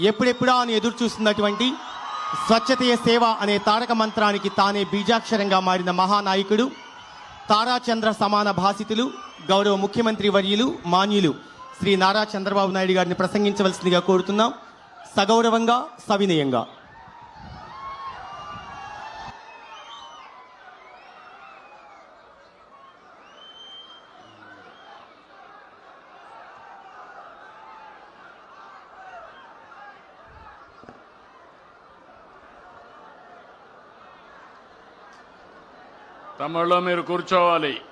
ఎప్పుడెప్పుడా అని ఎదురు చూస్తున్నటువంటి స్వచ్ఛతయే సేవ అనే తారక మంత్రానికి తానే బీజాక్షరంగా మారిన మహానాయకుడు తారాచంద్ర సమాన భాసితులు గౌరవ ముఖ్యమంత్రి వర్యులు మాన్యులు శ్రీ నారా చంద్రబాబు నాయుడు గారిని ప్రసంగించవలసిందిగా కోరుతున్నాం. సగౌరవంగా సవినయంగా. తమ్ముళ్ళు మీరు కూర్చోవాలి.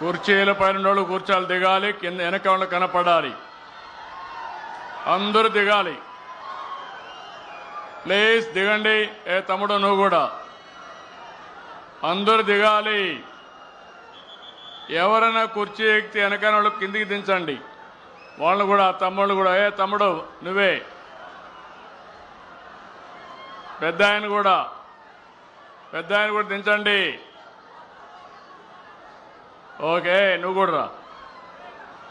కుర్చీల పైన వాళ్ళు కూర్చోాలి దిగాలి కింద వెనక వాళ్ళు కనపడాలి. అందరూ దిగాలి. ప్లీజ్ దిగండి. ఏ తమ్ముడు నువ్వు కూడా. అందరూ దిగాలి. ఎవరైనా కుర్చీ ఎక్కితే వెనక వాళ్ళు కిందికి దించండి. వాళ్ళు కూడా తమ్ముళ్ళు కూడా. ఏ తమ్ముడు నువ్వే. పెద్ద ఆయన కూడా. పెద్ద ఆయన కూడా దించండి. ఓకే నువ్వు కూడా రా.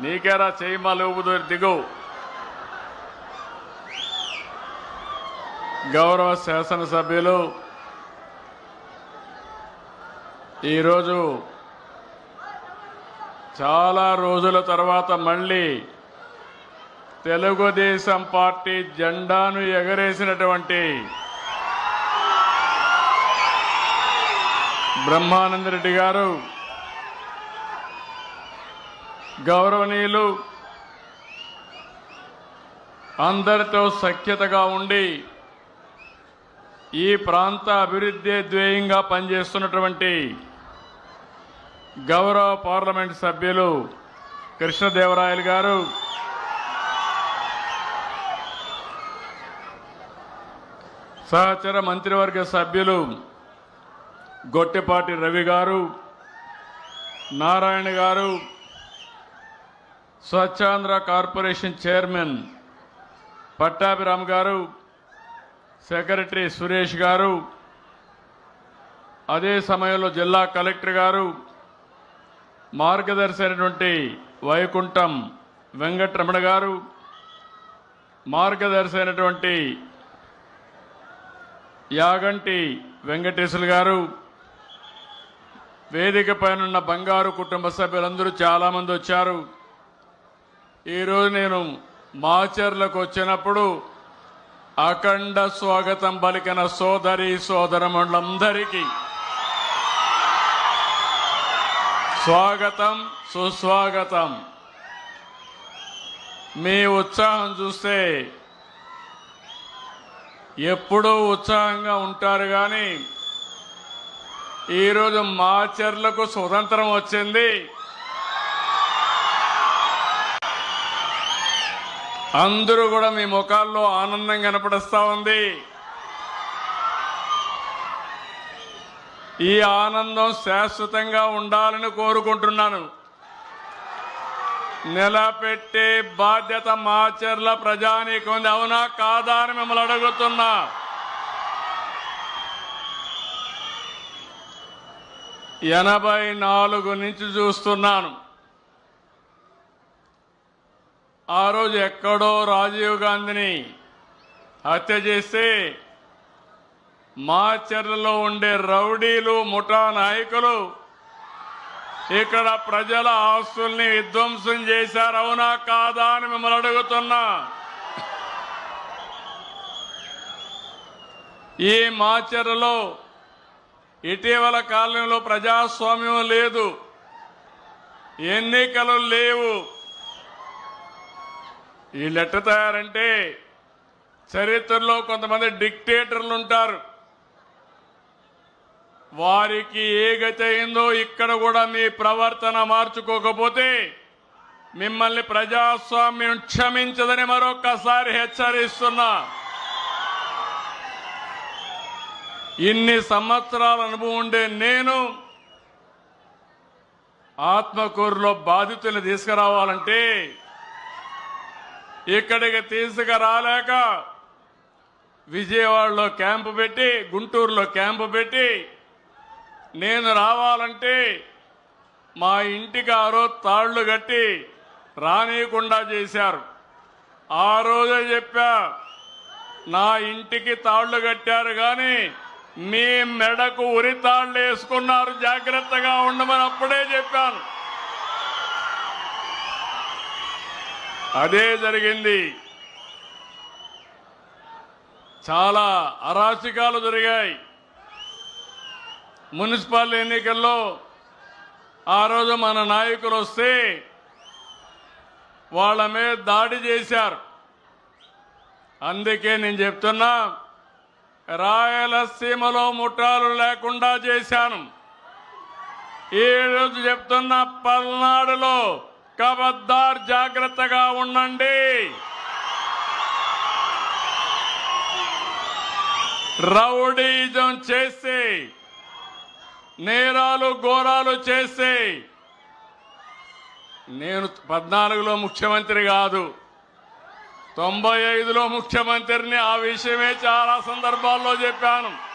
నీకేరా చేయి మా లేవు దిగు. గౌరవ శాసనసభ్యులు ఈరోజు చాలా రోజుల తర్వాత మళ్ళీ తెలుగుదేశం పార్టీ జెండాను ఎగరేసినటువంటి బ్రహ్మానందరెడ్డి గారు గౌరవనీయులు అందరితో సఖ్యతగా ఉండి ఈ ప్రాంత అభివృద్ధి ధ్యేయంగా పనిచేస్తున్నటువంటి గౌరవ పార్లమెంట్ సభ్యులు కృష్ణదేవరాయలు గారు సహచర మంత్రివర్గ సభ్యులు గొట్టెపాటి రవి గారు నారాయణ గారు స్వచ్ఛాంధ్ర కార్పొరేషన్ చైర్మన్ పట్టాభిరామ్ గారు సెక్రటరీ సురేష్ గారు అదే సమయంలో జిల్లా కలెక్టర్ గారు మార్గదర్శి అయినటువంటి వైకుంఠం వెంకటరమణ గారు మార్గదర్శి అయినటువంటి యాగంటి వెంకటేశ్వర గారు వేదిక పైనున్న బంగారు కుటుంబ సభ్యులందరూ చాలామంది వచ్చారు. ఈరోజు నేను మాచర్లకు వచ్చినప్పుడు అఖండ స్వాగతం పలికిన సోదరి సోదరములందరికీ స్వాగతం సుస్వాగతం. మీ ఉత్సాహం చూస్తే ఎప్పుడూ ఉత్సాహంగా ఉంటారు కానీ ఈరోజు మాచర్లకు స్వతంత్రం వచ్చింది. అందరూ కూడా మీ ముఖాల్లో ఆనందం కనపడిస్తూ ఉంది. ఈ ఆనందం శాశ్వతంగా ఉండాలని కోరుకుంటున్నాను. నిలబెట్టే బాధ్యత మాచర్ల ప్రజానీకం ఉంది. అవునా? కాదా అని మిమ్మల్ని అడుగుతున్నా. ఎనభై నాలుగు నుంచి చూస్తున్నాను. ఆ రోజు ఎక్కడో రాజీవ్ గాంధీని హత్య చేస్తే మాచర్లలో ఉండే రౌడీలు ముఠా నాయకులు ఇక్కడ ప్రజల ఆస్తుల్ని విధ్వంసం చేశారు. అవునా కాదా అని మిమ్మల్ని అడుగుతున్నా. ఈ మాచర్లలో ఇటీవల కాలంలో ప్రజాస్వామ్యం లేదు. ఎన్నికలు లేవు. ఈ లెట్ట తయారంటే చరిత్రలో కొంతమంది డిక్టేటర్లు ఉంటారు. వారికి ఏ గతి అయిందో ఇక్కడ కూడా మీ ప్రవర్తన మార్చుకోకపోతే మిమ్మల్ని ప్రజాస్వామ్యం క్షమించదని మరొక్కసారి హెచ్చరిస్తున్నా. ఇన్ని సంవత్సరాల అనుభవం ఉండే నేను ఆత్మకూరులో బాధితుల్ని తీసుకురావాలంటే ఇక్కడికి తీసుకురాలేక విజయవాడలో క్యాంపు పెట్టి గుంటూరులో క్యాంపు పెట్టి నేను రావాలంటే మా ఇంటికి ఆ రోజు తాళ్ళు కట్టి రానియకుండా చేశారు. ఆ రోజే చెప్పా నా ఇంటికి తాళ్ళు కట్టారు కానీ మీ మెడకు ఉరితాళ్ళు వేసుకున్నారు. జాగ్రత్తగా ఉండమని అప్పుడే చెప్పాను. అదే జరిగింది. చాలా అరాచకాలు జరిగాయి. మున్సిపల్ ఎన్నికల్లో ఆ రోజు మన నాయకులు వస్తే వాళ్ళ మీద దాడి చేశారు. అందుకే నేను చెప్తున్నా రాయలసీమలో ముఠాలు లేకుండా చేశాను. ఈ రోజు చెప్తున్న పల్నాడులో కబద్దార్ జాగ్రత్తగా ఉండండి. రౌడీజం చేసి నేరాలు ఘోరాలు చేసి నేను పద్నాలుగులో ముఖ్యమంత్రి కాదు. తొంభై ఐదులో ముఖ్యమంత్రిని ఆ విషయమే చాలా సందర్భాల్లో చెప్పాను.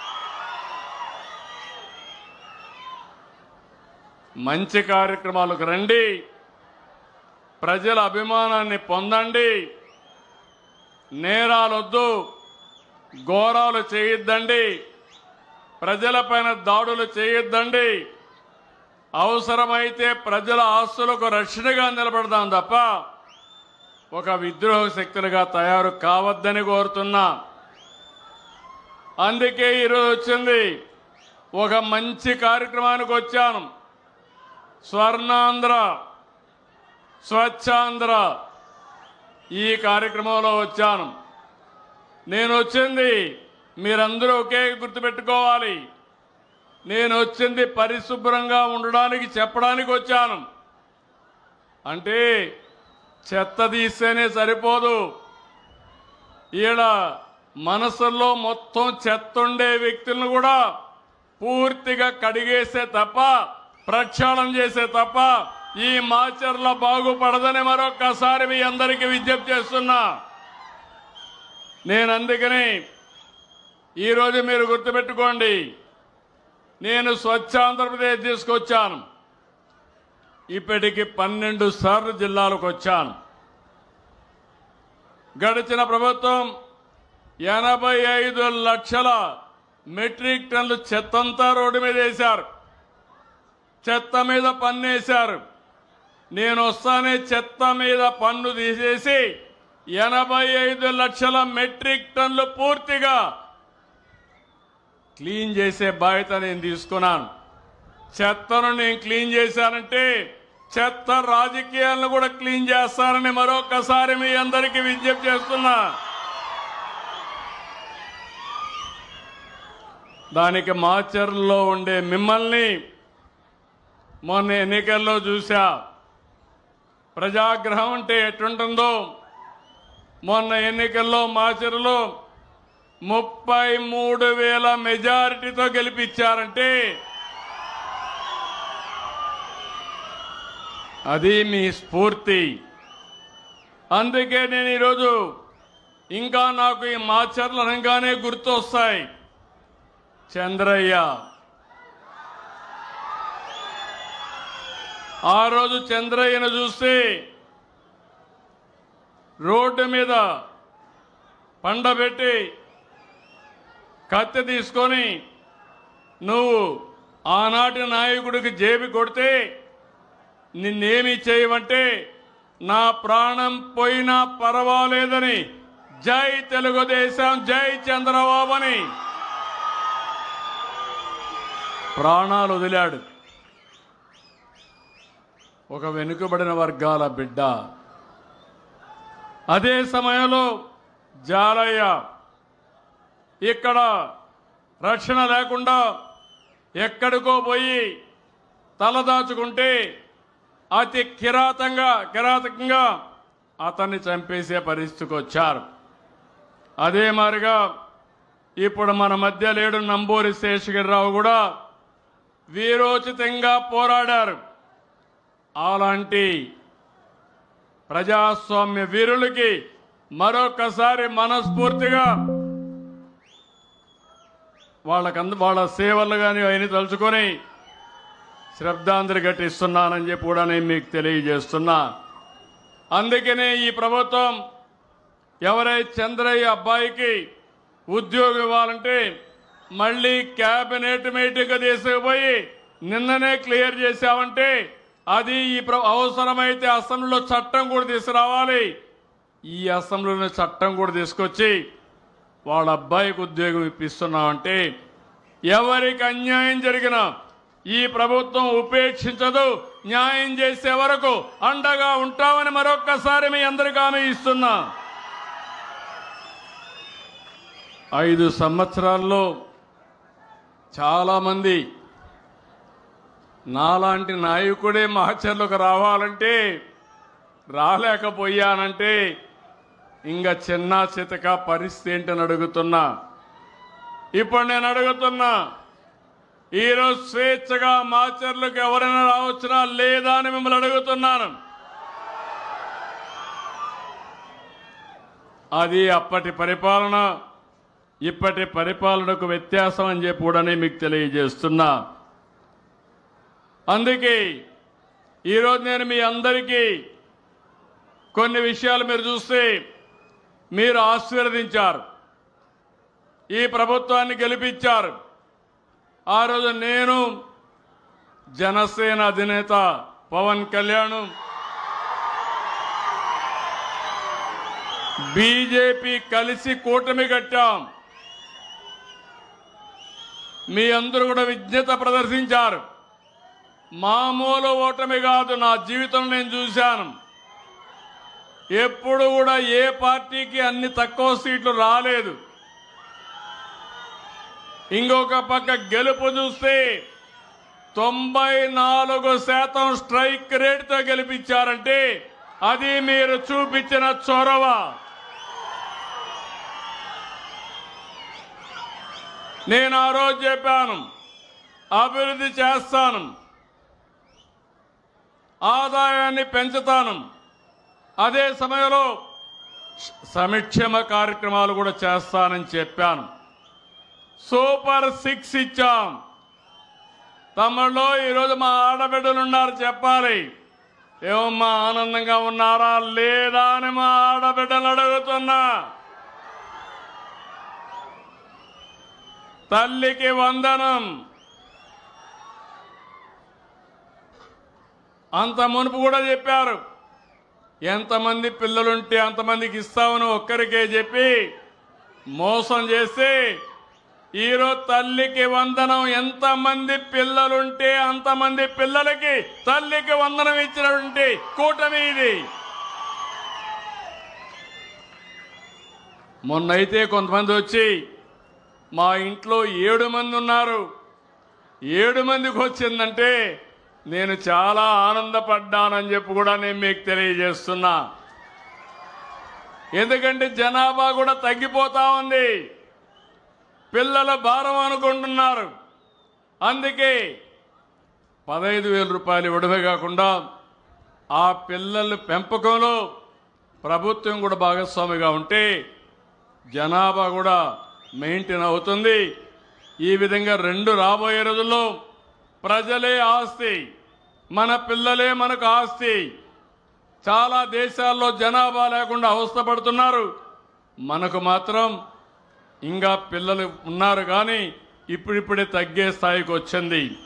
మంచి కార్యక్రమాలకు రండి. ప్రజల అభిమానాన్ని పొందండి. నేరాలొద్దు. ఘోరాలు చేయొద్దండి. ప్రజలపైన దాడులు చేయొద్దండి. అవసరమైతే ప్రజల ఆస్తులకు రక్షణగా నిలబడదాం తప్ప ఒక విద్రోహ శక్తులుగా తయారు కావద్దని కోరుతున్నా. అందుకే ఈరోజు వచ్చింది. ఒక మంచి కార్యక్రమానికి వచ్చాను. స్వర్ణాంధ్ర స్వచ్ఛాంధ్ర ఈ కార్యక్రమంలో వచ్చాను. నేను వచ్చింది మీరందరూ ఒకే గుర్తుపెట్టుకోవాలి. నేను వచ్చింది పరిశుభ్రంగా ఉండడానికి చెప్పడానికి వచ్చాను. అంటే చెత్త తీస్తేనే సరిపోదు. ఈడ మనసుల్లో మొత్తం చెత్త ఉండే వ్యక్తులను కూడా పూర్తిగా కడిగేసే తప్ప ప్రక్షాళన చేసే తప్ప ఈ మాచర్ల బాగుపడదని మరొక్కసారి మీ అందరికీ విజ్ఞప్తి చేస్తున్నా. నేను అందుకని ఈరోజు మీరు గుర్తుపెట్టుకోండి నేను స్వచ్ఛ ఆంధ్రప్రదేశ్ తీసుకొచ్చాను. ఇప్పటికి పన్నెండు సార్లు జిల్లాలకు వచ్చాను. గడిచిన ప్రభుత్వం ఎనభై ఐదు లక్షల మెట్రిక్ టన్లు చెత్తంతా రోడ్డు మీద వేశారు. చెత్త మీద పన్ను వేశారు నేను వస్తానే చెత్త మీద పన్ను తీసేసి ఎనభై ఐదు లక్షల మెట్రిక్ టన్లు పూర్తిగా క్లీన్ చేసే బాధ్యత నేను తీసుకున్నాను. చెత్తను నేను క్లీన్ చేశానంటే చెత్త రాజకీయాలను కూడా క్లీన్ చేస్తానని మరొకసారి మీ అందరికీ విజ్ఞప్తి చేస్తున్నా. దానికి మాచర్లో ఉండే మిమ్మల్ని మొన్న ఎన్నికల్లో చూశా ప్రజాగ్రహం అంటే ఎటుంటుందో మొన్న ఎన్నికల్లో మాచర్లో ముప్పై మూడు వేల మెజారిటీతో గెలిపించారంటే అది మీ స్ఫూర్తి. అందుకే నేను ఈరోజు ఇంకా నాకు ఈ మాచర్లు అనగానే గుర్తొస్తాయి. చంద్రయ్య. ఆ రోజు చంద్రయ్యను చూస్తే రోడ్డు మీద పండబెట్టి కత్తి తీసుకొని నువ్వు ఆనాటి నాయకుడికి జేబి కొడితే నిన్నేమి చేయమంటే నా ప్రాణం పోయినా పర్వాలేదని జై తెలుగుదేశం జై చంద్రబాబు అని ప్రాణాలు వదిలాడు. ఒక వెనుకబడిన వర్గాల బిడ్డ. అదే సమయంలో జాలయ్య ఇక్కడ రక్షణ లేకుండా ఎక్కడికో పోయి తలదాచుకుంటే అతి కిరాతంగా కిరాతకంగా అతన్ని చంపేసే పరిస్థితికి వచ్చారు. అదే మారిగా ఇప్పుడు మన మధ్య లేడు నంబూరి శేషగిరిరావు కూడా వీరోచితంగా పోరాడారు. అలాంటి ప్రజాస్వామ్య వీరులకి మరొకసారి మనస్ఫూర్తిగా వాళ్ళకంద వాళ్ళ సేవలు కానీ అవన్నీ తలుచుకొని శ్రద్ధాంజలి ఘటిస్తున్నానని చెప్పి కూడా నేను మీకు తెలియజేస్తున్నా. అందుకనే ఈ ప్రభుత్వం ఎవరైతే చంద్రయ్య అబ్బాయికి ఉద్యోగం ఇవ్వాలంటే మళ్ళీ క్యాబినెట్ మీటింగ్ తీసుకుపోయి నిన్ననే క్లియర్ చేశామంటే అది ఈ ప్ర- అవసరమైతే అసెంబ్లీలో చట్టం కూడా తీసుకురావాలి. ఈ అసెంబ్లీలో చట్టం కూడా తీసుకొచ్చి వాళ్ళ అబ్బాయికి ఉద్యోగం ఇప్పిస్తున్నామంటే ఎవరికి అన్యాయం జరిగినా ఈ ప్రభుత్వం ఉపేక్షించదు న్యాయం చేసే వరకు అండగా ఉంటామని మరొక్కసారి మీ అందరికీ హామీ ఇస్తున్నా. ఐదు సంవత్సరాల్లో చాలామంది నాలాంటి నాయకుడే మహచర్లకు రావాలంటే రాలేకపోయానంటే ఇంకా చిన్న చితక పరిస్థితి ఏంటని అడుగుతున్నా. ఇప్పుడు నేను అడుగుతున్నా ఈరోజు స్వేచ్ఛగా మాచర్లకు ఎవరైనా రావచ్చునా లేదా అని మిమ్మల్ని అడుగుతున్నాను. అది అప్పటి పరిపాలన ఇప్పటి పరిపాలనకు వ్యత్యాసం అని చెప్పి కూడా మీకు తెలియజేస్తున్నా. అందుకే ఈరోజు నేను మీ అందరికీ కొన్ని విషయాలు మీరు చూస్తే మీరు ఆశీర్వదించారు. ఈ ప్రభుత్వాన్ని గెలిపించారు. ఆ రోజు నేను జనసేన అధినేత పవన్ కళ్యాణ్ బీజేపీ కలిసి కూటమి కట్టాం. మీ అందరూ కూడా విజ్ఞత ప్రదర్శించారు. మామూలు ఓటమి కాదు నా జీవితం నేను చూశాను. ఎప్పుడు కూడా ఏ పార్టీకి అన్ని తక్కువ సీట్లు రాలేదు. ఇంకొక పక్క గెలుపు చూస్తే తొంభై నాలుగు శాతం స్ట్రైక్ రేట్తో గెలిపించారంటే అది మీరు చూపించిన చొరవ. నేను ఆ రోజు చెప్పాను అభివృద్ధి చేస్తాను ఆదాయాన్ని పెంచుతాను. అదే సమయంలో సంక్షేమ కార్యక్రమాలు కూడా చేస్తానని చెప్పాను. సూపర్ సిక్స్ ఇచ్చాం. తమ్ముళ్ళు ఈరోజు మా ఆడబిడ్డలు ఉన్నారు చెప్పాలి. ఏమమ్మా ఆనందంగా ఉన్నారా లేదా అని మా ఆడబిడ్డలు అడుగుతున్నా. తల్లికి వందనం. అంత మునుపు కూడా చెప్పారు. ఎంతమంది పిల్లలుంటే అంతమందికి ఇస్తామని ఒక్కరికే చెప్పి మోసం చేసి ఈరోజు తల్లికి వందనం ఎంతమంది పిల్లలుంటే అంతమంది పిల్లలకి తల్లికి వందనం ఇచ్చినటువంటి కూటమి ఇది. మొన్నైతే కొంతమంది వచ్చి మా ఇంట్లో ఏడు మంది ఉన్నారు. ఏడు మందికి వచ్చిందంటే నేను చాలా ఆనందపడ్డానని చెప్పి కూడా నేను మీకు తెలియజేస్తున్నా. ఎందుకంటే జనాభా కూడా తగ్గిపోతా ఉంది. పిల్లల భారం అనుకుంటున్నారు. అందుకే పదహైదు వేల రూపాయలు ఇవ్వడమే కాకుండా ఆ పిల్లల పెంపకంలో ప్రభుత్వం కూడా భాగస్వామిగా ఉంటే జనాభా కూడా మెయింటైన్ అవుతుంది. ఈ విధంగా రెండు రాబోయే రోజుల్లో ప్రజలే ఆస్తి మన పిల్లలే మనకు ఆస్తి. చాలా దేశాల్లో జనాభా లేకుండా అవస్థపడుతున్నారు. మనకు మాత్రం ఇంకా పిల్లలు ఉన్నారు కానీ ఇప్పుడిప్పుడే తగ్గే స్థాయికి వచ్చింది.